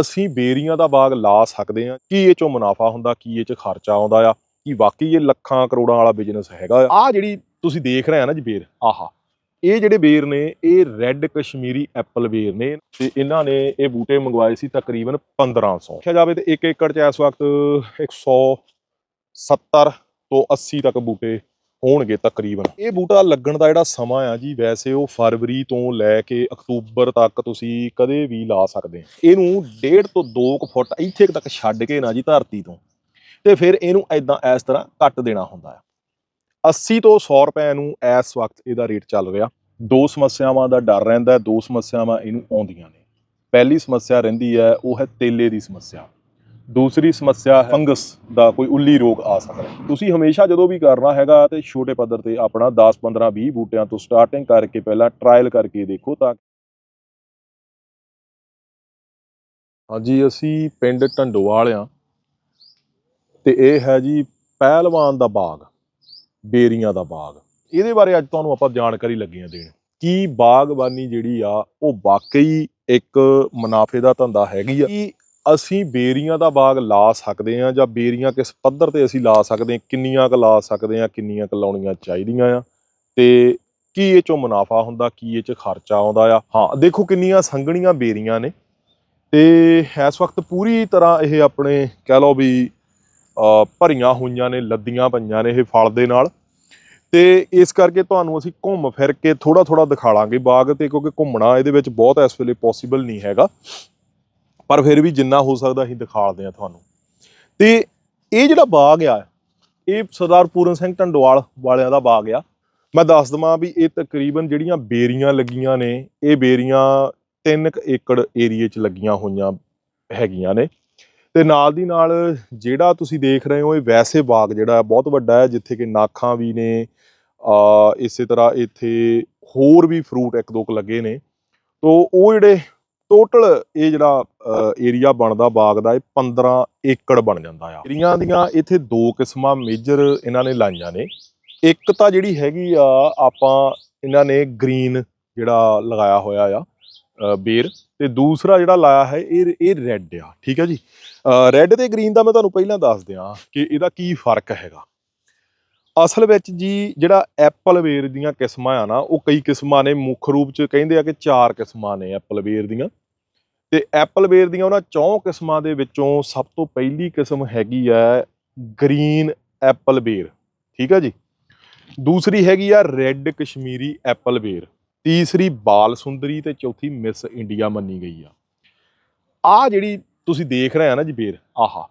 ਅਸੀਂ ਬੇਰੀਆਂ ਦਾ ਬਾਗ ਲਾ ਸਕਦੇ ਹਾਂ। ਕੀ ਇਹ ਚੋਂ ਮੁਨਾਫਾ ਹੁੰਦਾ, ਕੀ ਇਹ ਚ ਖਰਚਾ ਆਉਂਦਾ ਆ? ਕੀ ਵਾਕਈ ਇਹ ਲੱਖਾਂ ਕਰੋੜਾਂ ਵਾਲਾ ਬਿਜ਼ਨਸ ਹੈਗਾ ਆ? ਆਹ ਜਿਹੜੀ ਤੁਸੀਂ ਦੇਖ ਰਹੇ ਆ ਨਾ ਜੀ ਬੇਰ, ਆਹਾ। ਇਹ ਜਿਹੜੇ ਬੇਰ ਨੇ, ਇਹ ਰੈੱਡ ਕਸ਼ਮੀਰੀ ਐਪਲ ਬੇਰ ਨੇ ਤੇ ਇਹਨਾਂ ਨੇ ਇਹ ਬੂਟੇ ਮੰਗਵਾਏ ਸੀ ਤਕਰੀਬਨ 1500 ਦੇਖਿਆ ਜਾਵੇ ਤੇ 1 ਏਕੜ ਚ ਇਸ ਵਕਤ 170 ਤੋਂ 80 ਤੱਕ ਬੂਟੇ ਹੋਣਗੇ ਤਕਰੀਬਨ। ਇਹ ਬੂਟਾ ਲੱਗਣ ਦਾ ਜਿਹੜਾ ਸਮਾਂ ਆ ਜੀ, ਵੈਸੇ ਉਹ ਫਰਵਰੀ ਤੋਂ ਲੈ ਕੇ ਅਕਤੂਬਰ ਤੱਕ ਤੁਸੀਂ ਕਦੇ ਵੀ ਲਾ ਸਕਦੇ ਇਹਨੂੰ ਡੇਢ ਤੋਂ 2 ਫੁੱਟ ਇੱਥੇ ਤੱਕ ਛੱਡ ਕੇ ਨਾ ਜੀ ਧਰਤੀ ਤੋਂ। ਤੇ ਫਿਰ ਇਹਨੂੰ ਐਦਾਂ ਇਸ ਤਰ੍ਹਾਂ ਕੱਟ ਦੇਣਾ ਹੁੰਦਾ ਆ। 80 ਤੋਂ 100 ਰੁਪਏ ਨੂੰ ਇਸ ਵਕਤ ਇਹਦਾ ਰੇਟ ਚੱਲ ਰਿਹਾ। ਦੋ ਸਮੱਸਿਆਵਾਂ ਦਾ ਡਰ ਰਹਿੰਦਾ, ਦੋ ਸਮੱਸਿਆਵਾਂ ਇਹਨੂੰ ਆਉਂਦੀਆਂ ਨੇ। ਪਹਿਲੀ ਸਮੱਸਿਆ ਰਹਿੰਦੀ ਹੈ, ਉਹ ਹੈ ਤੇਲੇ ਦੀ ਸਮੱਸਿਆ। ਦੂਸਰੀ ਸਮੱਸਿਆ ਹੈ ਫੰਗਸ ਦਾ ਕੋਈ ਉੱਲੀ ਰੋਗ ਆ ਸਕਦਾ ਹੈ। ਤੁਸੀਂ ਹਮੇਸ਼ਾ ਜਦੋਂ ਵੀ ਕਰਨਾ ਹੈਗਾ ਤੇ ਛੋਟੇ ਪੱਧਰ ਤੇ ਆਪਣਾ 10 15 20 ਬੂਟਿਆਂ ਤੋਂ ਸਟਾਰਟਿੰਗ ਕਰਕੇ ਪਹਿਲਾਂ ਟਰਾਇਲ ਕਰਕੇ ਦੇਖੋ ਤਾਂ ਹਾਂਜੀ, ਅਸੀਂ ਪਿੰਡ ਢੰਡੋਵਾਲ ਆ ਤੇ ਇਹ ਹੈ ਜੀ ਪਹਿਲਵਾਨ ਦਾ ਬਾਗ, ਬੇਰੀਆਂ ਦਾ ਬਾਗ। ਇਹਦੇ ਬਾਰੇ ਅੱਜ ਤੁਹਾਨੂੰ ਆਪਾਂ ਜਾਣਕਾਰੀ ਲੱਗੀਆਂ ਦੇਣ। ਕੀ ਬਾਗਬਾਨੀ ਜਿਹੜੀ ਆ, ਉਹ ਵਾਕਈ ਇੱਕ ਮੁਨਾਫੇ ਦਾ ਧੰਦਾ ਹੈਗੀ ਆ? ਕੀ ਅਸੀਂ ਬੇਰੀਆਂ ਦਾ ਬਾਗ ਲਾ ਸਕਦੇ ਆ ਜਾਂ ਬੇਰੀਆਂ ਕਿਸ ਪੱਧਰ ਤੇ ਅਸੀਂ ਲਾ ਸਕਦੇ ਹਾਂ, ਕਿੰਨੀਆਂ ਕੁ ਲਾ ਸਕਦੇ ਆ ਕਿੰਨੀਆਂ ਕੁ ਲਾਉਣੀਆਂ ਚਾਹੀਦੀਆਂ ਆ, ਤੇ ਕੀ ਇਹ ਚੋਂ ਮੁਨਾਫਾ ਹੁੰਦਾ, ਕੀ ਇਹ ਚ ਖਰਚਾ ਆਉਂਦਾ ਆ? ਹਾਂ, ਦੇਖੋ ਕਿੰਨੀਆਂ ਸੰਘਣੀਆਂ ਬੇਰੀਆਂ ਨੇ, ਤੇ ਇਸ ਵਕਤ ਪੂਰੀ ਤਰ੍ਹਾਂ ਇਹ ਆਪਣੇ ਕਹਿ ਲਓ ਵੀ ਭਰੀਆਂ ਹੋਈਆਂ ਨੇ, ਲੱਦੀਆਂ ਪਈਆਂ ਨੇ ਇਹ ਫਲ ਦੇ ਨਾਲ, ਤੇ ਇਸ ਕਰਕੇ ਤੁਹਾਨੂੰ ਅਸੀਂ ਘੁੰਮ ਫਿਰ ਕੇ ਥੋੜਾ ਥੋੜਾ ਦਿਖਾਲਾਂਗੇ ਬਾਗ ਤੇ, ਕਿਉਂਕਿ ਘੁੰਮਣਾ ਇਹਦੇ ਵਿੱਚ ਬਹੁਤ ਇਸ ਵੇਲੇ ਪੋਸੀਬਲ ਨਹੀਂ ਹੈਗਾ। ਪਰ ਫਿਰ ਵੀ ਜਿੰਨਾ ਹੋ ਸਕਦਾ ਅਸੀਂ ਦਿਖਾਲਦੇ ਆ ਤੁਹਾਨੂੰ। ਤੇ ਇਹ ਜਿਹੜਾ ਬਾਗ ਆ, ਇਹ ਸਰਦਾਰ ਪੂਰਨ ਸਿੰਘ ਢੰਡੋਵਾਲ ਵਾਲਿਆਂ ਦਾ ਬਾਗ ਆ। ਮੈਂ ਦੱਸ ਦਵਾਂ ਵੀ ਇਹ ਤਕਰੀਬਨ ਜਿਹੜੀਆਂ ਬੇਰੀਆਂ ਲੱਗੀਆਂ ਨੇ, ਇਹ ਬੇਰੀਆਂ 3 ਏਕੜ ਏਰੀਏ 'ਚ ਲੱਗੀਆਂ ਹੋਈਆਂ ਹੈਗੀਆਂ ਨੇ। ਤੇ ਨਾਲ ਦੀ ਨਾਲ ਜਿਹੜਾ ਤੁਸੀਂ ਦੇਖ ਰਹੇ ਹੋ, ਇਹ ਵੈਸੇ ਬਾਗ ਜਿਹੜਾ ਬਹੁਤ ਵੱਡਾ ਹੈ, ਜਿੱਥੇ ਕਿ ਨਾਖਾਂ ਵੀ ਨੇ, ਆ, ਇਸੇ ਤਰ੍ਹਾਂ ਇੱਥੇ ਹੋਰ ਵੀ ਫਰੂਟ ਇੱਕ ਦੋ ਕੁ ਲੱਗੇ ਨੇ। ਤੋ ਉਹ ਜਿਹੜੇ ਟੋਟਲ ਇਹ ਜਿਹੜਾ ਏਰੀਆ ਬਣਦਾ, ਬਾਗ ਦਾ, ਇਹ 15 ਏਕੜ ਬਣ ਜਾਂਦਾ ਆ। ਏਰੀਆਂ ਦੀਆਂ ਇੱਥੇ ਦੋ ਕਿਸਮਾਂ ਮੇਜਰ ਇਹਨਾਂ ਨੇ ਲਾਈਆਂ ਨੇ। ਇੱਕ ਤਾਂ ਜਿਹੜੀ ਹੈਗੀ ਆ, ਆਪਾਂ ਇਹਨਾਂ ਨੇ ਗ੍ਰੀਨ ਜਿਹੜਾ ਲਗਾਇਆ ਹੋਇਆ ਆ ਬੇਰ। ਤੇ ਦੂਸਰਾ ਜਿਹੜਾ ਲਾਇਆ ਹੈ, ਇਹ ਇਹ ਰੈੱਡ ਆ, ਠੀਕ ਆ ਜੀ? ਰੈੱਡ ਤੇ ਗ੍ਰੀਨ ਦਾ ਮੈਂ ਤੁਹਾਨੂੰ ਪਹਿਲਾਂ ਦੱਸ ਦਿਆਂ ਕਿ ਇਹਦਾ ਕੀ ਫ਼ਰਕ ਹੈਗਾ। ਅਸਲ ਵਿੱਚ ਜੀ ਜਿਹੜਾ ਐਪਲ ਵੇਰ ਦੀਆਂ ਕਿਸਮਾਂ ਆ ਨਾ, ਉਹ ਕਈ ਕਿਸਮਾਂ ਨੇ, ਮੁੱਖ ਰੂਪ ਚ ਕਹਿੰਦੇ ਆ ਕਿ ਚਾਰ ਕਿਸਮਾਂ ਨੇ ਐਪਲ ਵੇਰ ਦੀਆਂ। ਤੇ ਐਪਲ ਵੇਰ ਦੀਆਂ ਉਹਨਾਂ ਚੌਂ ਕਿਸਮਾਂ ਦੇ ਵਿੱਚੋਂ ਸਭ ਤੋਂ ਪਹਿਲੀ ਕਿਸਮ ਹੈਗੀ ਆ ਗ੍ਰੀਨ ਐਪਲ ਵੇਰ, ਠੀਕ ਆ ਜੀ? ਦੂਸਰੀ ਹੈਗੀ ਆ ਰੈੱਡ ਕਸ਼ਮੀਰੀ ਐਪਲ ਵੇਰ, ਤੀਸਰੀ ਬਾਲ ਸੁੰਦਰੀ ਤੇ ਚੌਥੀ ਮਿਸ ਇੰਡੀਆ ਮੰਨੀ ਗਈ ਆ। ਆ ਜਿਹੜੀ ਤੁਸੀਂ ਦੇਖ ਰਹੇ ਆ ਨਾ ਜੀ ਬੇਰ ਆਹਾ।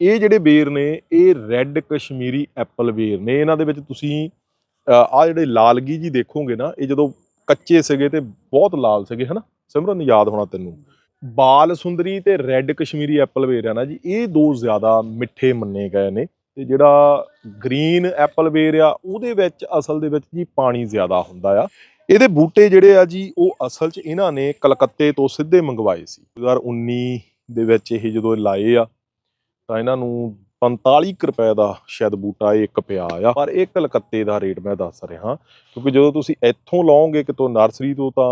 ਇਹ ਜਿਹੜੇ ਬੇਰ ਨੇ, ਇਹ ਰੈੱਡ ਕਸ਼ਮੀਰੀ ਐਪਲ ਬੇਰ ਨੇ। ਇਹਨਾਂ ਦੇ ਵਿੱਚ ਤੁਸੀਂ ਆ ਜਿਹੜੇ ਲਾਲਗੀ ਜੀ ਦੇਖੋਗੇ ਨਾ, ਇਹ ਜਦੋਂ ਕੱਚੇ ਸੀਗੇ ਤੇ ਬਹੁਤ ਲਾਲ ਸੀਗੇ, ਹਨਾ? ਸਿਮਰਨ, ਯਾਦ ਹੋਣਾ ਤੈਨੂੰ। ਬਾਲ ਸੁੰਦਰੀ ਤੇ ਰੈੱਡ ਕਸ਼ਮੀਰੀ ਐਪਲ ਬੇਰ ਆ ਨਾ ਜੀ, ਇਹ ਦੋ ਜ਼ਿਆਦਾ ਮਿੱਠੇ ਮੰਨੇ ਗਏ ਨੇ। ਤੇ ਜਿਹੜਾ ਗ੍ਰੀਨ ਐਪਲ ਬੇਰ ਆ, ਉਹਦੇ ਵਿੱਚ ਅਸਲ ਦੇ ਵਿੱਚ ਜੀ ਪਾਣੀ ਜ਼ਿਆਦਾ ਹੁੰਦਾ ਆ। ਇਹਦੇ ਬੂਟੇ ਜਿਹੜੇ ਆ ਜੀ, ਉਹ ਅਸਲ 'ਚ ਇਹਨਾਂ ਨੇ ਕਲਕੱਤੇ ਤੋਂ ਸਿੱਧੇ ਮੰਗਵਾਏ ਸੀ। 2019 ਦੇ ਵਿੱਚ ਇਹ ਜਦੋਂ ਲਾਏ ਆ ਤਾਂ ਇਹਨਾਂ ਨੂੰ 45 ਕੁ ਰੁਪਏ ਦਾ ਸ਼ਾਇਦ ਬੂਟਾ ਇਹ ਇੱਕ ਪਿਆ ਆ। ਪਰ ਇਹ ਕਲਕੱਤੇ ਦਾ ਰੇਟ ਮੈਂ ਦੱਸ ਰਿਹਾ, ਕਿਉਂਕਿ ਜਦੋਂ ਤੁਸੀਂ ਇੱਥੋਂ ਲਾਓਗੇ ਕਿਤੋਂ ਨਰਸਰੀ ਤੋਂ ਤਾਂ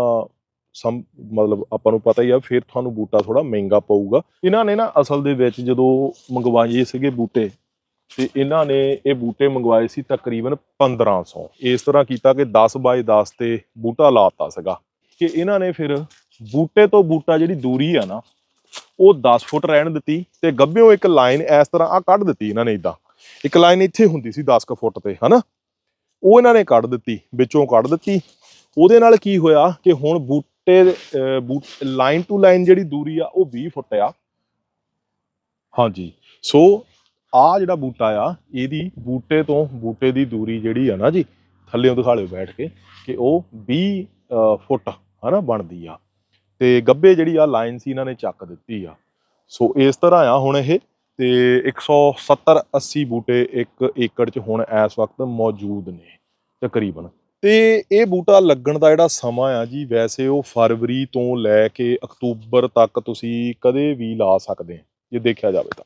ਸਮ, ਮਤਲਬ ਆਪਾਂ ਨੂੰ ਪਤਾ ਹੀ ਆ, ਫਿਰ ਤੁਹਾਨੂੰ ਬੂਟਾ ਥੋੜਾ ਮਹਿੰਗਾ ਪਊਗਾ। ਇਹਨਾਂ ਨੇ ਨਾ ਅਸਲ ਦੇ ਵਿੱਚ ਜਦੋਂ ਮੰਗਵਾਏ ਸੀਗੇ ਬੂਟੇ, ਤੇ ਇਹਨਾਂ ਨੇ ਇਹ ਬੂਟੇ ਮੰਗਵਾਏ ਸੀ ਤਕਰੀਬਨ 1500 ਇਸ ਤਰ੍ਹਾਂ ਕੀਤਾ ਕਿ 10 ਬਾਏ 10 ਤੇ ਬੂਟਾ ਲਾਤਾ ਸੀਗਾ। ਕਿ ਇਹਨਾਂ ਨੇ ਫਿਰ ਬੂਟੇ ਤੋਂ ਬੂਟਾ ਜਿਹੜੀ ਦੂਰੀ ਆ ਨਾ ਉਹ 10 ਫੁੱਟ ਰਹਿਣ ਦਿੱਤੀ ਤੇ ਗੱਭਿਓਂ ਇੱਕ ਲਾਈਨ ਇਸ ਤਰ੍ਹਾਂ ਆ ਕੱਢ ਦਿੱਤੀ ਇਹਨਾਂ ਨੇ ਇਦਾਂ ਇੱਕ ਲਾਈਨ ਇੱਥੇ ਹੁੰਦੀ ਸੀ 10 ਕੁ ਫੁੱਟ ਤੇ ਹਨਾ? ਉਹ ਇਹਨਾਂ ਨੇ ਕੱਢ ਦਿੱਤੀ ਵਿੱਚੋਂ ਕੱਢ ਦਿੱਤੀ। ਉਹਦੇ ਨਾਲ ਕੀ ਹੋਇਆ ਕਿ ਹੁਣ ਬੂਟੇ ਲਾਈਨ ਟੂ ਲਾਈਨ ਜਿਹੜੀ ਦੂਰੀ ਆ ਉਹ 20 ਫੁੱਟ ਆ। ਹਾਂਜੀ। ਸੋ ਆ ਜਿਹੜਾ ਬੂਟਾ ਆ ਇਹਦੀ ਬੂਟੇ ਤੋਂ ਬੂਟੇ ਦੀ ਦੂਰੀ ਜਿਹੜੀ ਆ ਨਾ ਜੀ ਥੱਲੇੋਂ ਦਿਖਾ ਲਿਓ ਬੈਠ ਕੇ ਕਿ ਉਹ 20 ਅ, ਫੁੱਟ ਹਨਾ ਬਣਦੀ ਆ। ਤੇ ਗੱਬੇ ਜਿਹੜੀ ਆ ਲਾਈਨ ਸੀ ਇਹਨਾਂ ਨੇ ਚੱਕ ਦਿੱਤੀ ਆ। ਸੋ ਇਸ ਤਰ੍ਹਾਂ ਆ ਹੁਣ ਇਹ, ਤੇ 170 80 ਬੂਟੇ ਇੱਕ ਏਕੜ 'ਚ ਹੁਣ ਇਸ ਵਕਤ ਮੌਜੂਦ ਨੇ, ਤਕਰੀਬਨ। ਤੇ ਇਹ ਬੂਟਾ ਲੱਗਣ ਦਾ ਜਿਹੜਾ ਸਮਾਂ ਆ ਜੀ, ਵੈਸੇ ਉਹ ਫਰਵਰੀ ਤੋਂ ਲੈ ਕੇ ਅਕਤੂਬਰ ਤੱਕ ਤੁਸੀਂ ਕਦੇ ਵੀ ਲਾ ਸਕਦੇ ਜੇ ਦੇਖਿਆ ਜਾਵੇ ਤਾਂ।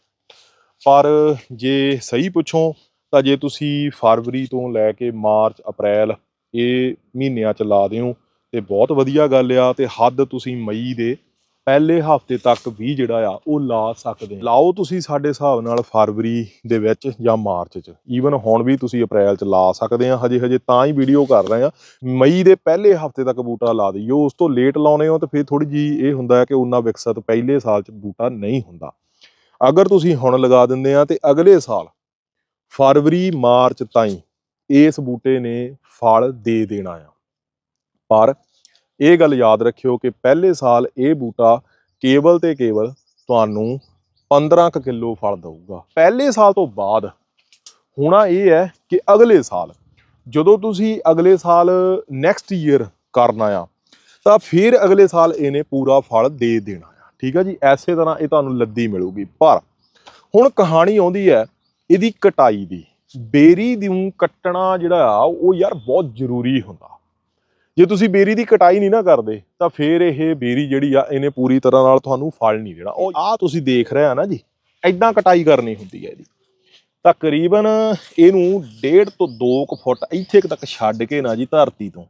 ਪਰ ਜੇ ਸਹੀ ਪੁੱਛੋ, ਤਾਂ ਜੇ ਤੁਸੀਂ ਫਰਵਰੀ ਤੋਂ ਲੈ ਕੇ ਮਾਰਚ, ਅਪ੍ਰੈਲ ਇਹ ਮਹੀਨਿਆਂ ਚ ਲਾ ਦਿਓ ਤੇ ਬਹੁਤ ਵਧੀਆ ਗੱਲ ਆ ਤੇ ਹੱਦ ਤੁਸੀਂ ਮਈ ਦੇ ਪਹਿਲੇ ਹਫ਼ਤੇ ਤੱਕ ਵੀ ਜਿਹੜਾ ਆ, ਉਹ ਲਾ ਸਕਦੇ ਲਾਓ ਤੁਸੀਂ ਸਾਡੇ ਹਿਸਾਬ ਨਾਲ ਫਰਵਰੀ ਦੇ ਵਿੱਚ ਜਾਂ ਮਾਰਚ 'ਚ। ਈਵਨ ਹੁਣ ਵੀ ਤੁਸੀਂ ਅਪ੍ਰੈਲ 'ਚ ਲਾ ਸਕਦੇ ਆ, ਹਜੇ ਹਜੇ ਤਾਂ ਹੀ ਵੀਡੀਓ ਕਰ ਰਹੇ ਆ। ਮਈ ਦੇ ਪਹਿਲੇ ਹਫ਼ਤੇ ਤੱਕ ਬੂਟਾ ਲਾ ਦਈਓ, ਉਸ ਤੋਂ ਲੇਟ ਲਾਉਨੇ ਹੋ ਤਾਂ ਫਿਰ ਥੋੜੀ ਜੀ ਇਹ ਹੁੰਦਾ ਹੈ ਕਿ ਉਹਨਾਂ ਵਿਕਸਤ ਪਹਿਲੇ ਸਾਲ 'ਚ ਬੂਟਾ ਨਹੀਂ ਹੁੰਦਾ। ਅਗਰ ਤੁਸੀਂ ਹੁਣ ਲਗਾ ਦਿੰਦੇ ਆ ਤੇ ਅਗਲੇ ਸਾਲ, ਫਰਵਰੀ ਮਾਰਚ ਤਾਈਂ ਇਸ ਬੂਟੇ ਨੇ ਫਲ ਦੇ ਦੇਣਾ ਆ। ਪਰ ਇਹ ਗੱਲ ਯਾਦ ਰੱਖਿਓ ਕਿ ਪਹਿਲੇ ਸਾਲ ਇਹ ਬੂਟਾ ਕੇਵਲ ਤੇ ਕੇਵਲ ਤੁਹਾਨੂੰ 15 ਕੁ ਕਿਲੋ ਫਲ ਦੇਊਗਾ। ਪਹਿਲੇ ਸਾਲ ਤੋਂ ਬਾਅਦ ਹੋਣਾ ਇਹ ਹੈ ਕਿ ਅਗਲੇ ਸਾਲ, ਜਦੋਂ ਤੁਸੀਂ ਅਗਲੇ ਸਾਲ ਨੈਕਸਟ ਈਅਰ ਕਰਨਾ ਆ ਤਾਂ ਫਿਰ ਅਗਲੇ ਸਾਲ ਇਹਨੇ ਪੂਰਾ ਫਲ ਦੇ ਦੇਣਾ ਆ। ਠੀਕ ਆ ਜੀ? ਐਸੇ ਤਰ੍ਹਾਂ ਇਹ ਤੁਹਾਨੂੰ ਲੱਦੀ ਮਿਲੂਗੀ। ਪਰ ਹੁਣ ਕਹਾਣੀ ਆਉਂਦੀ ਹੈ ਇਹਦੀ ਕਟਾਈ ਦੀ। ਬੇਰੀ ਨੂੰ ਕੱਟਣਾ ਜਿਹੜਾ ਆ, ਉਹ ਯਾਰ ਬਹੁਤ ਜ਼ਰੂਰੀ ਹੁੰਦਾ। ਜੇ ਤੁਸੀਂ ਬੇਰੀ ਦੀ ਕਟਾਈ ਨਹੀਂ ਨਾ ਕਰਦੇ, ਤਾਂ ਫਿਰ ਇਹ ਬੇਰੀ ਜਿਹੜੀ ਆ, ਇਹਨੇ ਪੂਰੀ ਤਰ੍ਹਾਂ ਨਾਲ ਤੁਹਾਨੂੰ ਫਲ ਨਹੀਂ ਦੇਣਾ। ਉਹ ਆ ਤੁਸੀਂ ਦੇਖ ਰਹੇ ਆ ਨਾ ਜੀ ਐਦਾਂ ਕਟਾਈ ਕਰਨੀ ਹੁੰਦੀ ਹੈ ਇਹਦੀ। ਤਕਰੀਬਨ ਇਹਨੂੰ 1.5 ਤੋਂ 2 ਕੁ ਫੁੱਟ ਇੱਥੇ ਤੱਕ ਛੱਡ ਕੇ ਨਾ ਜੀ ਧਰਤੀ ਤੋਂ,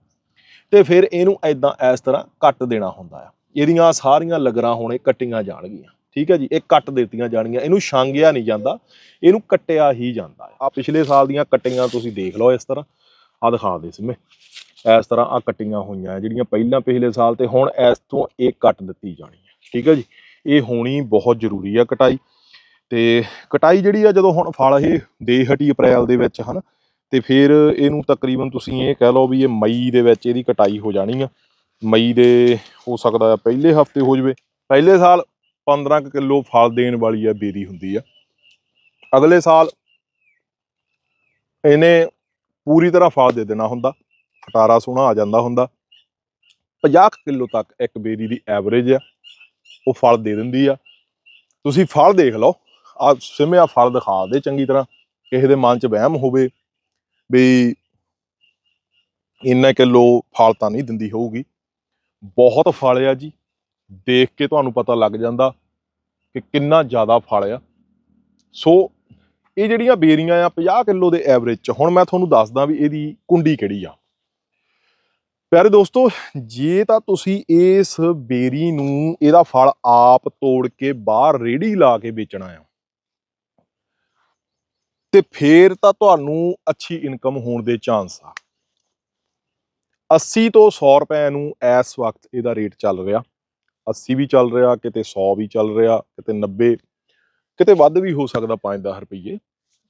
ਤੇ ਫਿਰ ਇਹਨੂੰ ਐਦਾਂ ਇਸ ਤਰ੍ਹਾਂ ਕੱਟ ਦੇਣਾ ਹੁੰਦਾ ਆ। ਇਹਦੀਆਂ ਸਾਰੀਆਂ ਲਗਰਾਂ ਹੁਣੇ ਕੱਟੀਆਂ ਜਾਣਗੀਆਂ, ਠੀਕ ਹੈ ਜੀ? ਇਹ ਕੱਟ ਦਿੱਤੀਆਂ ਜਾਣਗੀਆਂ, ਇਹਨੂੰ ਛਾਂਗਿਆ ਨਹੀਂ ਜਾਂਦਾ, ਇਹਨੂੰ ਕੱਟਿਆ ਹੀ ਜਾਂਦਾ ਆ। ਪਿਛਲੇ ਸਾਲ ਦੀਆਂ ਕੱਟੀਆਂ ਤੁਸੀਂ ਦੇਖ ਲਓ ਇਸ ਤਰ੍ਹਾਂ। ਆ ਦਿਖਾ ਦੇ ਸਿਮੇ। ਇਸ ਤਰ੍ਹਾਂ ਆ ਕੱਟੀਆਂ ਹੋਈਆਂ, ਜਿਹੜੀਆਂ ਪਹਿਲਾਂ ਪਿਛਲੇ ਸਾਲ ਤੇ ਹੁਣ ਇਸ ਤੋਂ ਇਹ ਕੱਟ ਦਿੱਤੀ ਜਾਣੀ ਹੈ ਠੀਕ ਹੈ ਜੀ? ਇਹ ਹੋਣੀ ਬਹੁਤ ਜ਼ਰੂਰੀ ਆ ਕਟਾਈ। ਤੇ ਕਟਾਈ ਜਿਹੜੀ ਆ ਜਦੋਂ ਹੁਣ ਫਲ ਇਹ ਦੇ ਹਟੀ ਅਪ੍ਰੈਲ ਦੇ ਵਿੱਚ ਹਨ, ਤੇ ਫਿਰ ਇਹਨੂੰ ਤਕਰੀਬਨ ਤੁਸੀਂ ਇਹ ਕਹਿ ਲਓ ਵੀ ਇਹ ਮਈ ਦੇ ਵਿੱਚ ਇਹਦੀ ਕਟਾਈ ਹੋ ਜਾਣੀ ਆ। ਮਈ ਦੇ ਹੋ ਸਕਦਾ ਆ ਪਹਿਲੇ ਹਫ਼ਤੇ ਹੋ ਜਵੇ। ਪਹਿਲੇ ਸਾਲ 15 ਕਿਲੋ ਫਲ ਦੇਣ ਵਾਲੀ ਆ ਬੇਰੀ ਹੁੰਦੀ ਆ। ਅਗਲੇ ਸਾਲ ਇਹਨੇ ਪੂਰੀ ਤਰ੍ਹਾਂ ਫਲ ਦੇ ਦੇਣਾ ਹੁੰਦਾ। ਖਟਾਰਾ ਸੋਹਣਾ ਆ ਜਾਂਦਾ ਹੁੰਦਾ। 50 ਕਿਲੋ ਤੱਕ ਇੱਕ ਬੇਰੀ ਦੀ ਐਵਰੇਜ ਆ, ਉਹ ਫਲ ਦੇ ਦਿੰਦੀ ਆ। ਤੁਸੀਂ ਫਲ ਦੇਖ ਲਓ, ਆ ਸਿਮਿਆ ਫਲ ਦਿਖਾ ਦੇ ਚੰਗੀ ਤਰ੍ਹਾਂ, ਕਿਸੇ ਦੇ ਮਨ 'ਚ ਵਹਿਮ ਹੋਵੇ ਵੀ ਇੰਨਾ ਕਿਲੋ ਫਲ ਤਾਂ ਨਹੀਂ ਦਿੰਦੀ ਹੋਊਗੀ। ਬਹੁਤ ਫਲ ਆ ਜੀ, ਦੇਖ ਕੇ ਤੁਹਾਨੂੰ ਪਤਾ ਲੱਗ ਜਾਂਦਾ ਕਿ ਕਿੰਨਾ ਜ਼ਿਆਦਾ ਫਲ ਆ। ਸੋ ਇਹ ਜਿਹੜੀਆਂ ਬੇਰੀਆਂ ਆ 50 ਕਿਲੋ ਦੇ ਐਵਰੇਜ ਚ, ਹੁਣ ਮੈਂ ਤੁਹਾਨੂੰ ਦੱਸਦਾ ਵੀ ਇਹਦੀ ਕੁੰਡੀ ਕਿਹੜੀ ਆ। ਪਿਆਰੇ ਦੋਸਤੋ, ਜੇ ਤਾਂ ਤੁਸੀਂ ਇਸ ਬੇਰੀ ਨੂੰ ਇਹਦਾ ਫਲ ਆਪ ਤੋੜ ਕੇ ਬਾਹਰ ਰੇੜੀ ਲਾ ਕੇ ਵੇਚਣਾ ਆ, ਤੇ ਫੇਰ ਤਾਂ ਤੁਹਾਨੂੰ ਅੱਛੀ ਇਨਕਮ ਹੋਣ ਦੇ ਚਾਂਸ ਆ। 80 ਤੋਂ 100 ਰੁਪਏ ਨੂੰ ਇਸ ਵਕਤ ਇਹਦਾ ਰੇਟ ਚੱਲ ਰਿਹਾ। 80 ਵੀ ਚੱਲ ਰਿਹਾ, ਕਿਤੇ 100 ਵੀ ਚੱਲ ਰਿਹਾ, ਕਿਤੇ 90 ਕਿਤੇ ਵੱਧ ਵੀ ਹੋ ਸਕਦਾ 5-10 ਰੁਪਏ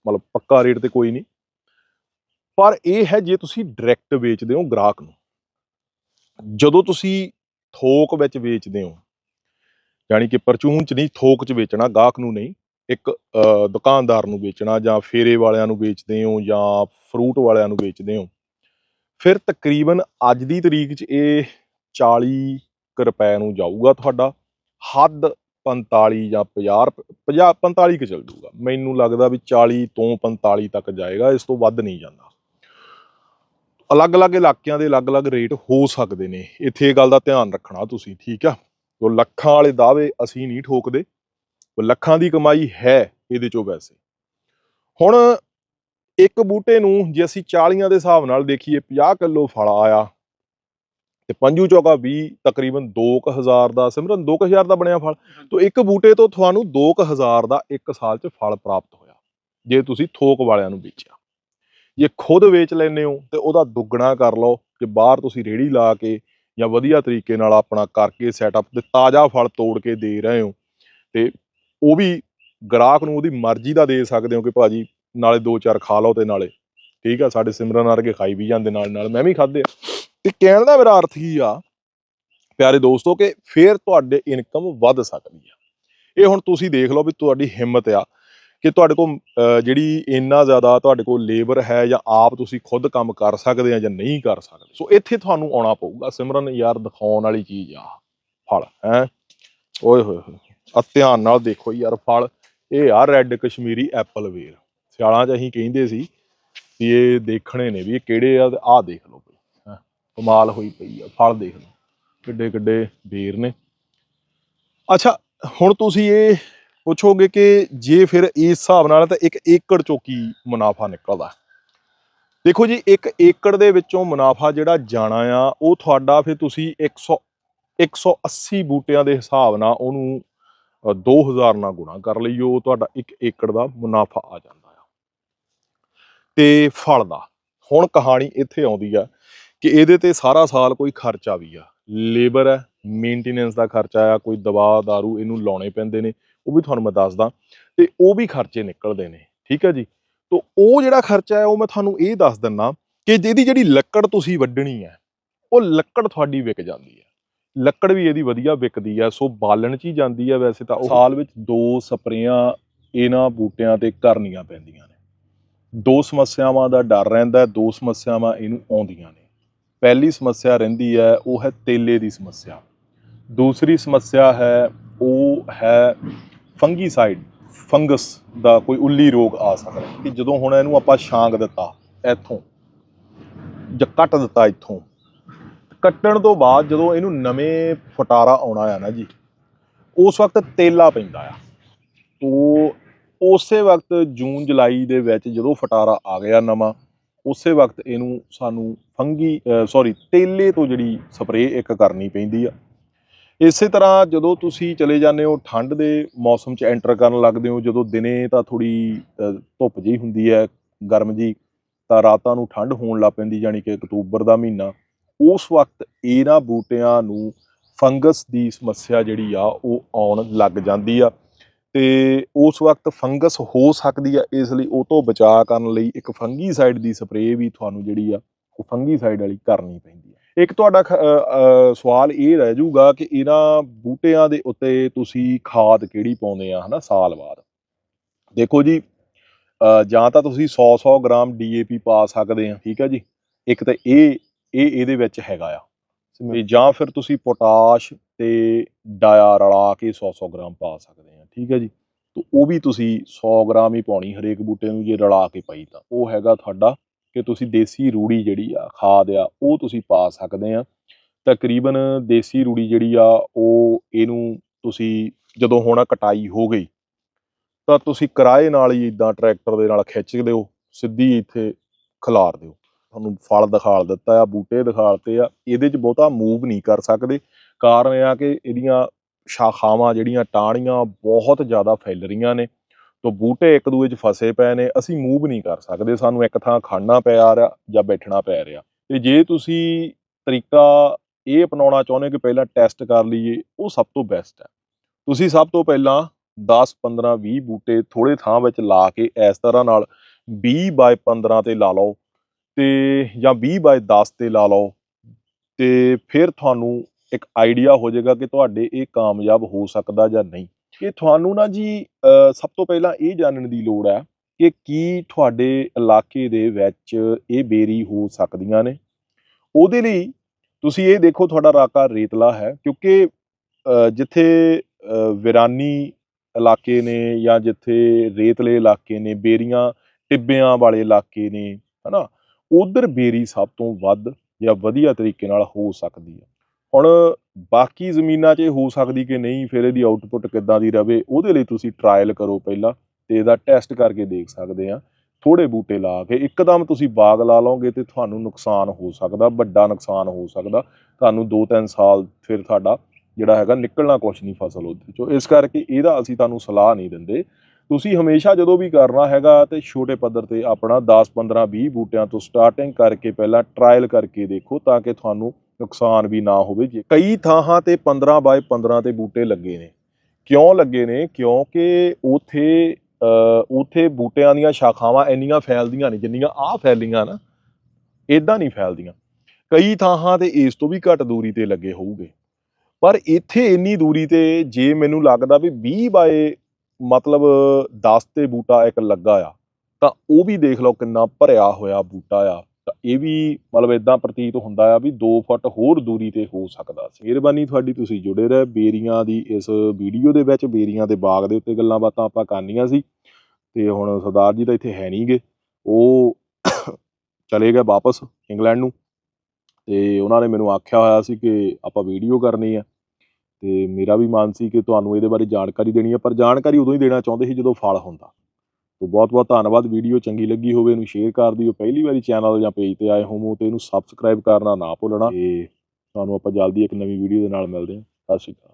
ਮਤਲਬ ਪੱਕਾ ਰੇਟ ਤੇ ਕੋਈ ਨਹੀਂ। ਪਰ ਇਹ ਹੈ ਜੇ ਤੁਸੀਂ ਡਾਇਰੈਕਟ ਵੇਚਦੇ ਹੋ ਗ੍ਰਾਹਕ ਨੂੰ। ਜਦੋਂ ਤੁਸੀਂ ਥੋਕ ਵਿੱਚ ਵੇਚਦੇ ਹੋ ਯਾਨੀ ਕਿ ਪਰਚੂਨ ਚ ਨਹੀਂ, ਥੋਕ ਚ ਵੇਚਣਾ, ਗਾਹਕ ਨੂੰ ਨਹੀਂ, ਇੱਕ ਦੁਕਾਨਦਾਰ ਨੂੰ ਵੇਚਣਾ ਜਾਂ ਫੇਰੇ ਵਾਲਿਆਂ ਨੂੰ ਵੇਚਦੇ ਹੋ ਜਾਂ ਫਰੂਟ ਵਾਲਿਆਂ ਨੂੰ ਵੇਚਦੇ ਹੋ, ਫਿਰ ਤਕਰੀਬਨ ਅੱਜ ਦੀ ਤਰੀਕ 'ਚ ਇਹ 40 ਕੁ ਰੁਪਏ ਨੂੰ ਜਾਊਗਾ ਤੁਹਾਡਾ, ਹੱਦ 45 ਜਾਂ 50 ਰੁਪ- 50 45 ਕੁ ਚੱਲ ਜਾਊਗਾ। ਮੈਨੂੰ ਲੱਗਦਾ ਵੀ 40 ਤੋਂ 45 ਤੱਕ ਜਾਏਗਾ, ਇਸ ਤੋਂ ਵੱਧ ਨਹੀਂ ਜਾਂਦਾ। ਅਲੱਗ-ਅਲੱਗ ਇਲਾਕਿਆਂ ਦੇ ਅਲੱਗ-ਅਲੱਗ ਰੇਟ ਹੋ ਸਕਦੇ ਨੇ। ਇੱਥੇ ਇਹ ਗੱਲ ਦਾ ਧਿਆਨ ਰੱਖਣਾ ਤੁਸੀਂ ਠੀਕ ਆ? ਉਹ ਲੱਖਾਂ ਵਾਲੇ ਦਾਅਵੇ ਅਸੀਂ ਨਹੀਂ ਠੋਕਦੇ ਉਹ ਲੱਖਾਂ ਦੀ ਕਮਾਈ ਹੈ ਇਹਦੇ ਚੋਂ ਵੈਸੇ। ਹੁਣ ਇੱਕ ਬੂਟੇ ਨੂੰ ਜੇ ਅਸੀਂ 40ਾਂ ਦੇ ਹਿਸਾਬ ਨਾਲ ਦੇਖੀਏ 50 ਕਿਲੋ ਫਲ ਆਇਆ ਤੇ ਪੰਜੂ ਚੌਕਾ 20 ਤਕਰੀਬਨ 2000 ਦਾ ਸਿਮਰਨ 2000 ਦਾ ਬਣਿਆ ਫਲ। ਤੋਂ ਇੱਕ ਬੂਟੇ ਤੋਂ ਤੁਹਾਨੂੰ 2000 ਦਾ ਇੱਕ ਸਾਲ 'ਚ ਫਲ ਪ੍ਰਾਪਤ ਹੋਇਆ ਜੇ ਤੁਸੀਂ ਥੋਕ ਵਾਲਿਆਂ ਨੂੰ ਵੇਚਿਆ। ਜੇ ਖੁਦ ਵੇਚ ਲੈਂਦੇ ਹੋ, ਤੇ ਉਹਦਾ ਦੁੱਗਣਾ ਕਰ ਲਓ, ਜੇ ਬਾਹਰ ਤੁਸੀਂ ਰੇੜੀ ਲਾ ਕੇ ਜਾਂ ਵਧੀਆ ਤਰੀਕੇ ਨਾਲ ਆਪਣਾ ਕਰਕੇ ਸੈਟਅਪ ਤੇ ਤਾਜ਼ਾ ਫਲ ਤੋੜ ਕੇ ਦੇ ਰਹੇ ਹੋ, ਤੇ ਉਹ ਵੀ ਗ੍ਰਾਹਕ ਨੂੰ ਉਹਦੀ ਮਰਜ਼ੀ ਦਾ ਦੇ ਸਕਦੇ ਹੋ ਕਿ ਭਾਜੀ ਨਾਲੇ ਦੋ ਚਾਰ ਖਾ ਲਓ ਤੇ ਨਾਲੇ। ਠੀਕ ਆ, ਸਾਡੇ ਸਿਮਰਨ ਵਰਗੇ ਖਾਈ ਵੀ ਜਾਂਦੇ ਨਾਲ ਨਾਲ, ਮੈਂ ਵੀ ਖਾਦੇ ਆ। ਤੇ ਕਹਿਣ ਦਾ ਮੇਰਾ ਅਰਥ ਕੀ ਆ, ਪਿਆਰੇ ਦੋਸਤੋ, ਕਿ ਫੇਰ ਤੁਹਾਡੇ ਇਨਕਮ ਵੱਧ ਸਕਦੀ ਆ। ਇਹ ਹੁਣ ਤੁਸੀਂ ਦੇਖ ਲਓ ਵੀ ਤੁਹਾਡੀ ਹਿੰਮਤ ਆ ਕਿ ਤੁਹਾਡੇ ਕੋਲ ਜਿਹੜੀ ਇੰਨਾ ਜ਼ਿਆਦਾ ਤੁਹਾਡੇ ਕੋਲ ਲੇਬਰ ਹੈ ਜਾਂ ਆਪ ਤੁਸੀਂ ਖੁਦ ਕੰਮ ਕਰ ਸਕਦੇ ਆ ਜਾਂ ਨਹੀਂ ਕਰ ਸਕਦੇ। ਸੋ ਇੱਥੇ ਤੁਹਾਨੂੰ ਆਉਣਾ ਪਊਗਾ। ਸਿਮਰਨ, ਯਾਰ, ਦਿਖਾਉਣ ਵਾਲੀ ਚੀਜ਼ ਆ। ਫਲ, ਹੈ? ਓਏ ਹੋਏ ਹੋਏ। ਆ ਧਿਆਨ ਨਾਲ ਦੇਖੋ ਯਾਰ, ਫਲ। ਇਹ ਆ ਰੈੱਡ ਕਸ਼ਮੀਰੀ ਐਪਲ ਵੇਰ ਸਿਆਲਾਂ 'ਚ ਅਸੀਂ ਕਹਿੰਦੇ ਸੀ ਵੀ ਇਹ ਦੇਖਣੇ ਨੇ ਵੀ ਇਹ ਕਿਹੜੇ ਆ ਤੇ ਆਹ ਦੇਖ ਲਓ ਬਈ, ਹੈਂ? ਕਮਾਲ ਹੋਈ ਪਈ ਆ। ਫਲ ਦੇਖ ਲਓ। ਕਿੱਡੇ ਕਿੱਡੇ ਵੇਰ ਨੇ। ਅੱਛਾ, ਹੁਣ ਤੁਸੀਂ ਇਹ ਪੁੱਛੋਗੇ ਕਿ ਜੇ ਫਿਰ ਇਸ ਹਿਸਾਬ ਨਾਲ ਤਾਂ ਇੱਕ ਏਕੜ ਚੋਂ ਕੀ ਮੁਨਾਫਾ ਨਿਕਲਦਾ। ਦੇਖੋ ਜੀ ਇੱਕ ਏਕੜ ਦੇ ਵਿੱਚੋਂ ਮੁਨਾਫਾ ਜਿਹੜਾ ਜਾਣਾ ਆ ਉਹ ਤੁਹਾਡਾ ਫਿਰ ਤੁਸੀਂ 100 180 ਬੂਟਿਆਂ ਦੇ ਹਿਸਾਬ ਨਾਲ ਉਹਨੂੰ ਅ, 2000 ਨਾਲ ਗੁਣਾ ਕਰ ਲਈਓ ਤੁਹਾਡਾ ਇੱਕ ਏਕੜ ਦਾ ਮੁਨਾਫਾ ਆ ਜਾਂਦਾ ਆ। ਤੇ ਫਲ ਦਾ ਹੁਣ ਕਹਾਣੀ ਇੱਥੇ ਆਉਂਦੀ ਆ ਕਿ ਇਹਦੇ ਤੇ ਸਾਰਾ ਸਾਲ ਕੋਈ ਖਰਚਾ ਵੀ ਆ। ਲੇਬਰ ਹੈ ਮੇਨਟੇਨੈਂਸ ਦਾ ਖਰਚਾ ਆ ਕੋਈ ਦਵਾ ਦਾਰੂ ਇਹਨੂੰ ਲਾਉਣੇ ਪੈਂਦੇ ਨੇ। ਉਹ ਵੀ ਤੁਹਾਨੂੰ ਮੈਂ ਦੱਸਦਾ। ਤੇ ਉਹ ਵੀ ਖਰਚੇ ਨਿਕਲਦੇ ਨੇ, ਠੀਕ ਹੈ ਜੀ? ਤੋ ਉਹ ਜਿਹੜਾ ਖਰਚਾ ਹੈ, ਉਹ ਮੈਂ ਤੁਹਾਨੂੰ ਇਹ ਦੱਸ ਦਿੰਨਾ ਕਿ ਜਿਹਦੀ ਜਿਹੜੀ ਲੱਕੜ ਤੁਸੀਂ ਵੱਢਣੀ ਹੈ, ਉਹ ਲੱਕੜ ਤੁਹਾਡੀ ਵਿਕ ਜਾਂਦੀ ਹੈ। ਲੱਕੜ ਵੀ ਇਹਦੀ ਵਧੀਆ ਵਿਕਦੀ ਆ ਸੋ ਬਾਲਣ ਚ ਹੀ ਜਾਂਦੀ ਆ ਵੈਸੇ ਤਾਂ ਉਹ। ਸਾਲ ਵਿੱਚ ਦੋ ਸਪਰੇਆਂ ਇਹਨਾਂ ਬੂਟਿਆਂ ਤੇ ਕਰਨੀਆਂ ਪੈਂਦੀਆਂ ਨੇ। ਦੋ ਸਮੱਸਿਆਵਾਂ ਦਾ ਡਰ ਰਹਿੰਦਾ ਦੋ ਸਮੱਸਿਆਵਾਂ ਇਹਨੂੰ ਆਉਂਦੀਆਂ ਨੇ। ਪਹਿਲੀ ਸਮੱਸਿਆ ਰਹਿੰਦੀ ਹੈ, ਉਹ ਹੈ ਤੇਲੇ ਦੀ ਸਮੱਸਿਆ। ਦੂਸਰੀ ਸਮੱਸਿਆ ਹੈ, ਉਹ ਹੈ ਫੰਗੀਸਾਈਡ, ਫੰਗਸ ਦਾ ਕੋਈ ਉੱਲੀ ਰੋਗ ਆ ਸਕਦਾ ਕਿ ਜਦੋਂ ਹੁਣ ਇਹਨੂੰ ਆਪਾਂ ਛਾਂਗ ਦਿੱਤਾ, ਇੱਥੋਂ, ਜਾਂ ਕੱਟ ਦਿੱਤਾ ਇੱਥੋਂ, ਕੱਟਣ ਤੋਂ ਬਾਅਦ ਜਦੋਂ ਇਹਨੂੰ ਨਵੇਂ ਫਟਾਰਾ ਆਉਣਾ ਆ ਨਾ ਜੀ, ਉਸ ਵਕਤ ਤੇਲਾ ਪੈਂਦਾ ਆ। ਉਹ ਉਸੇ ਵਕਤ ਜੂਨ, ਜੁਲਾਈ ਦੇ ਵਿੱਚ ਜਦੋਂ ਫਟਾਰਾ ਆ ਗਿਆ ਨਵਾਂ, ਉਸੇ ਵਕਤ ਇਹਨੂੰ ਸਾਨੂੰ ਫੰਗੀ ਸੌਰੀ ਤੇਲੇ ਤੋਂ ਜਿਹੜੀ ਸਪਰੇਅ ਇੱਕ ਕਰਨੀ ਪੈਂਦੀ ਆ। ਇਸੇ ਤਰ੍ਹਾਂ ਜਦੋਂ ਤੁਸੀਂ ਚਲੇ ਜਾਂਦੇ ਹੋ, ਠੰਡ ਦੇ ਮੌਸਮ 'ਚ ਐਂਟਰ ਕਰਨ ਲੱਗਦੇ ਹੋ, ਜਦੋਂ ਦਿਨੇ ਤਾਂ ਥੋੜੀ ਧੁੱਪ ਜਿਹੀ ਹੁੰਦੀ ਹੈ, ਗਰਮ ਜੀ ਤਾਂ ਰਾਤਾਂ ਨੂੰ ਠੰਡ ਹੋਣ ਲੱਗ ਪੈਂਦੀ, ਜਾਣੀ ਕਿ ਅਕਤੂਬਰ ਦਾ ਮਹੀਨਾ। ਉਸ ਵਕਤ ਇਹਨਾਂ ਬੂਟਿਆਂ ਨੂੰ ਫੰਗਸ ਦੀ ਸਮੱਸਿਆ ਜਿਹੜੀ ਆ, ਉਹ ਆਉਣ ਲੱਗ ਜਾਂਦੀ ਆ। ਤੇ ਉਸ ਵਕਤ ਫੰਗਸ ਹੋ ਸਕਦੀ ਆ, ਇਸ ਲਈ ਉਹ ਤੋਂ ਬਚਾਅ ਕਰਨ ਲਈ ਇੱਕ ਫੰਗੀਸਾਈਡ ਦੀ ਸਪਰੇਅ ਵੀ ਤੁਹਾਨੂੰ ਜਿਹੜੀ ਆ, ਉਹ ਫੰਗੀਸਾਈਡ ਵਾਲੀ ਕਰਨੀ ਪੈਂਦੀ ਆ। ਇੱਕ ਤੁਹਾਡਾ ਸਵਾਲ ਇਹ ਰਹਿ ਜਾਊਗਾ ਕਿ ਇਹਨਾਂ ਬੂਟਿਆਂ ਦੇ ਉੱਤੇ ਤੁਸੀਂ ਖਾਦ ਕਿਹੜੀ ਪਾਉਂਦੇ ਆ ਹਨਾ ਸਾਲ ਬਾਅਦ? ਦੇਖੋ ਜੀ ਜਾਂ ਤਾਂ ਤੁਸੀਂ 100-100 ਗ੍ਰਾਮ ਡੀਏਪੀ ਪਾ ਸਕਦੇ ਆ ਠੀਕ ਹੈ ਜੀ? ਇੱਕ ਤਾਂ ਇਹ ਇਹ ਇਹਦੇ ਵਿੱਚ ਹੈਗਾ ਆ। ਜਾਂ ਫਿਰ ਤੁਸੀਂ ਪੋਟਾਸ਼ ਤੇ ਡਾਇਆ ਰਲਾ ਕੇ 100-100 ਗ੍ਰਾਮ ਪਾ ਸਕਦੇ ਆ ਠੀਕ ਹੈ ਜੀ? ਤੇ ਉਹ ਵੀ ਤੁਸੀਂ 100 ਗ੍ਰਾਮ ਹੀ ਪਾਉਣੀ ਹਰੇਕ ਬੂਟੇ ਨੂੰ ਜੇ ਰਲਾ ਕੇ ਪਾਈ ਤਾਂ। ਉਹ ਹੈਗਾ ਤੁਹਾਡਾ ਕਿ ਤੁਸੀਂ ਦੇਸੀ ਰੂੜੀ ਜਿਹੜੀ ਆ, ਖਾਦ ਆ, ਉਹ ਤੁਸੀਂ ਪਾ ਸਕਦੇ ਆ। ਤਕਰੀਬਨ ਦੇਸੀ ਰੂੜੀ ਜਿਹੜੀ ਆ, ਉਹ ਇਹਨੂੰ ਤੁਸੀਂ ਜਦੋਂ ਹੁਣ ਕਟਾਈ ਹੋ ਗਈ, ਤਾਂ ਤੁਸੀਂ ਕਿਰਾਏ ਨਾਲ ਹੀ ਇਦਾਂ ਟਰੈਕਟਰ ਦੇ ਨਾਲ ਖਿੱਚ ਦਿਓ, ਸਿੱਧੀ ਇੱਥੇ ਖਿਲਾਰ ਦਿਓ। ਤੁਹਾਨੂੰ ਫਲ ਦਿਖਾਲ ਦਿੱਤਾ ਆ, ਬੂਟੇ ਦਿਖਾਲਤੇ ਆ, ਇਹਦੇ 'ਚ ਬਹੁਤਾ ਮੂਵ ਨਹੀਂ ਕਰ ਸਕਦੇ। ਕਾਰਨ ਇਹ ਆ ਕਿ ਇਹਦੀਆਂ ਸ਼ਾਖਾਵਾਂ ਜਿਹੜੀਆਂ, ਟਾਹਣੀਆਂ ਬਹੁਤ ਜ਼ਿਆਦਾ ਫੈਲ ਰਹੀਆਂ ਨੇ। ਤੋਂ ਬੂਟੇ ਇੱਕ ਦੂਏ 'ਚ ਫਸੇ ਪਏ ਨੇ, ਅਸੀਂ ਮੂਵ ਨਹੀਂ ਕਰ ਸਕਦੇ, ਸਾਨੂੰ ਇੱਕ ਥਾਂ ਖੜਨਾ ਪਿਆ ਰਿਹਾ ਜਾਂ ਬੈਠਣਾ ਪੈ ਰਿਹਾ। ਤੇ ਜੇ ਤੁਸੀਂ ਤਰੀਕਾ ਇਹ ਅਪਣਾਉਣਾ ਚਾਹੁੰਦੇ ਕਿ ਪਹਿਲਾਂ ਟੈਸਟ ਕਰ ਲਈਏ, ਉਹ ਸਭ ਤੋਂ ਬੈਸਟ ਹੈ। ਤੁਸੀਂ ਸਭ ਤੋਂ ਪਹਿਲਾਂ 10 15 20 ਬੂਟੇ ਥੋੜੇ ਥਾਂ ਵਿੱਚ ਲਾ ਕੇ ਇਸ ਤਰ੍ਹਾਂ ਨਾਲ 20 ਬਾਏ 15 ਤੇ ਲਾ ਲਓ ਤੇ ਜਾਂ 20 ਬਾਏ 10 ਤੇ ਲਾ ਲਓ ਤੇ ਫਿਰ ਤੁਹਾਨੂੰ ਇੱਕ ਆਈਡੀਆ ਹੋ ਜਾਏਗਾ ਕਿ ਤੁਹਾਡੇ ਇਹ ਕਾਮਯਾਬ ਹੋ ਸਕਦਾ ਜਾਂ ਨਹੀਂ। ਕਿ ਤੁਹਾਨੂੰ ਨਾ ਜੀ ਸਭ ਤੋਂ ਪਹਿਲਾਂ ਇਹ ਜਾਣਨ ਦੀ ਲੋੜ ਹੈ ਕਿ ਕੀ ਤੁਹਾਡੇ ਇਲਾਕੇ ਦੇ ਵਿੱਚ ਇਹ ਬੇਰੀ ਹੋ ਸਕਦੀਆਂ ਨੇ। ਉਹਦੇ ਲਈ ਤੁਸੀਂ ਇਹ ਦੇਖੋ ਤੁਹਾਡਾ ਇਲਾਕਾ ਰੇਤਲਾ ਹੈ ਕਿਉਂਕਿ ਜਿੱਥੇ, ਅਹ, ਵਿਰਾਨੀ ਇਲਾਕੇ ਨੇ ਜਾਂ ਜਿੱਥੇ ਰੇਤਲੇ ਇਲਾਕੇ ਨੇ, ਬੇਰੀਆਂ ਟਿੱਬਿਆਂ ਵਾਲੇ ਇਲਾਕੇ ਨੇ, ਹਨਾ? ਉਧਰ ਬੇਰੀ ਸਭ ਤੋਂ ਵੱਧ ਜਾਂ ਵਧੀਆ ਤਰੀਕੇ ਨਾਲ ਹੋ ਸਕਦੀ ਹੈ। ਹੁਣ ਬਾਕੀ ਜ਼ਮੀਨਾਂ 'ਚ ਇਹ ਹੋ ਸਕਦੀ ਕਿ ਨਹੀਂ, ਫਿਰ ਇਹਦੀ ਆਊਟਪੁੱਟ ਕਿੱਦਾਂ ਦੀ ਰਵੇ, ਉਹਦੇ ਲਈ ਤੁਸੀਂ ਟਰਾਇਲ ਕਰੋ ਪਹਿਲਾਂ ਤੇ ਇਹਦਾ ਟੈਸਟ ਕਰਕੇ ਦੇਖ ਸਕਦੇ ਆ ਥੋੜੇ ਬੂਟੇ ਲਾ ਕੇ ਇੱਕਦਮ ਤੁਸੀਂ ਬਾਗ ਲਾ ਲਓਗੇ ਤੇ ਤੁਹਾਨੂੰ ਨੁਕਸਾਨ ਹੋ ਸਕਦਾ, ਵੱਡਾ ਨੁਕਸਾਨ ਹੋ ਸਕਦਾ। ਤੁਹਾਨੂੰ 2-3 ਸਾਲ ਫਿਰ ਤੁਹਾਡਾ ਜਿਹੜਾ ਹੈਗਾ ਨਿਕਲਣਾ ਕੁਛ ਨਹੀਂ ਫਸਲ ਉਹਦੇ ਚੋਂ। ਇਸ ਕਰਕੇ ਇਹਦਾ ਅਸੀਂ ਤੁਹਾਨੂੰ ਸਲਾਹ ਨਹੀਂ ਦਿੰਦੇ। ਤੁਸੀਂ ਹਮੇਸ਼ਾ ਜਦੋਂ ਵੀ ਕਰਨਾ ਹੈਗਾ ਤੇ ਛੋਟੇ ਪੱਧਰ ਤੇ ਆਪਣਾ 10 15 20 ਬੂਟਿਆਂ ਤੋਂ ਸਟਾਰਟਿੰਗ ਕਰਕੇ ਪਹਿਲਾਂ ਟਰਾਇਲ ਕਰਕੇ ਦੇਖੋ ਤਾਂ ਕਿ ਤੁਹਾਨੂੰ ਨੁਕਸਾਨ ਵੀ ਨਾ ਹੋਵੇ ਜੇ। ਕਈ ਥਾਵਾਂ ਤੇ 15 ਬਾਏ 15 ਤੇ ਬੂਟੇ ਲੱਗੇ ਨੇ। ਕਿਉਂ ਲੱਗੇ ਨੇ? ਕਿਉਂਕਿ ਉਥੇ ਉਥੇ ਬੂਟਿਆਂ ਦੀਆਂ ਸ਼ਾਖਾਵਾਂ ਇੰਨੀਆਂ ਫੈਲਦੀਆਂ ਨੇ, ਜਿੰਨੀਆਂ ਆਹ ਫੈਲੀਆਂ ਨਾ ਇਦਾਂ ਨਹੀਂ ਫੈਲਦੀਆਂ। ਕਈ ਥਾਵਾਂ ਤੇ ਇਸ ਤੋਂ ਵੀ ਘੱਟ ਦੂਰੀ ਤੇ ਲੱਗੇ ਹੋਊਗੇ। ਪਰ ਇੱਥੇ ਇੰਨੀ ਦੂਰੀ ਤੇ ਜੇ ਮੈਨੂੰ ਲੱਗਦਾ ਵੀ 20 ਬਾਏ ਮਤਲਬ 10 ਤੇ ਬੂਟਾ ਇੱਕ ਲੱਗਾ ਆ, ਤਾਂ ਉਹ ਵੀ ਦੇਖ ਲਓ ਕਿੰਨਾ ਭਰਿਆ ਹੋਇਆ ਬੂਟਾ ਆ। ਤਾਂ ਇਹ ਵੀ ਮਤਲਬ ਇਦਾਂ ਪ੍ਰਤੀਤ ਹੁੰਦਾ ਆ ਵੀ 2 ਫੁੱਟ ਹੋਰ ਦੂਰੀ ਤੇ ਹੋ ਸਕਦਾ ਸੀ। ਮਿਹਰਬਾਨੀ ਤੁਹਾਡੀ ਤੁਸੀਂ ਜੁੜੇ ਰਹੇ। ਬੇਰੀਆਂ ਦੀ ਇਸ ਵੀਡੀਓ ਦੇ ਵਿੱਚ ਬੇਰੀਆਂ ਦੇ ਬਾਗ ਦੇ ਉੱਤੇ ਗੱਲਾਂ ਬਾਤਾਂ ਆਪਾਂ ਕਰਨੀਆਂ ਸੀ। ਤੇ ਹੁਣ ਸਰਦਾਰ ਜੀ ਤਾਂ ਇੱਥੇ ਹੈ ਨਹੀਂਗੇ। ਉਹ ਚਲੇ ਗਏ ਵਾਪਸ ਇੰਗਲੈਂਡ ਨੂੰ। ਤੇ ਉਹਨਾਂ ਨੇ ਮੈਨੂੰ ਆਖਿਆ ਹੋਇਆ ਸੀ ਕਿ ਆਪਾਂ ਵੀਡੀਓ ਕਰਨੀ ਆ। ਤੇ ਮੇਰਾ ਵੀ ਮਨ ਸੀ ਕਿ ਤੁਹਾਨੂੰ ਇਹਦੇ ਬਾਰੇ ਜਾਣਕਾਰੀ ਦੇਣੀ ਹੈ ਪਰ ਜਾਣਕਾਰੀ ਉਦੋਂ ਹੀ ਦੇਣਾ ਚਾਹੁੰਦੇ ਸੀ ਜਦੋਂ ਫਲ ਹੁੰਦਾ। ਤੋ ਬਹੁਤ ਬਹੁਤ ਧੰਨਵਾਦ। ਵੀਡੀਓ ਚੰਗੀ ਲੱਗੀ ਹੋਵੇ ਇਹਨੂੰ ਸ਼ੇਅਰ ਕਰ ਦਿਓ। ਪਹਿਲੀ ਵਾਰੀ ਚੈਨਲ ਜਾਂ ਪੇਜ ਤੇ ਆਏ ਹੋਵੋ ਤੇ ਇਹਨੂੰ ਸਬਸਕ੍ਰਾਈਬ ਕਰਨਾ ਨਾ ਭੁੱਲਣਾ। ਤੇ ਤੁਹਾਨੂੰ ਆਪਾਂ ਜਲਦੀ ਇੱਕ ਨਵੀਂ ਵੀਡੀਓ ਦੇ ਨਾਲ ਮਿਲਦੇ ਹਾਂ। ਸਤਿ ਸ਼੍ਰੀ ਅਕਾਲ।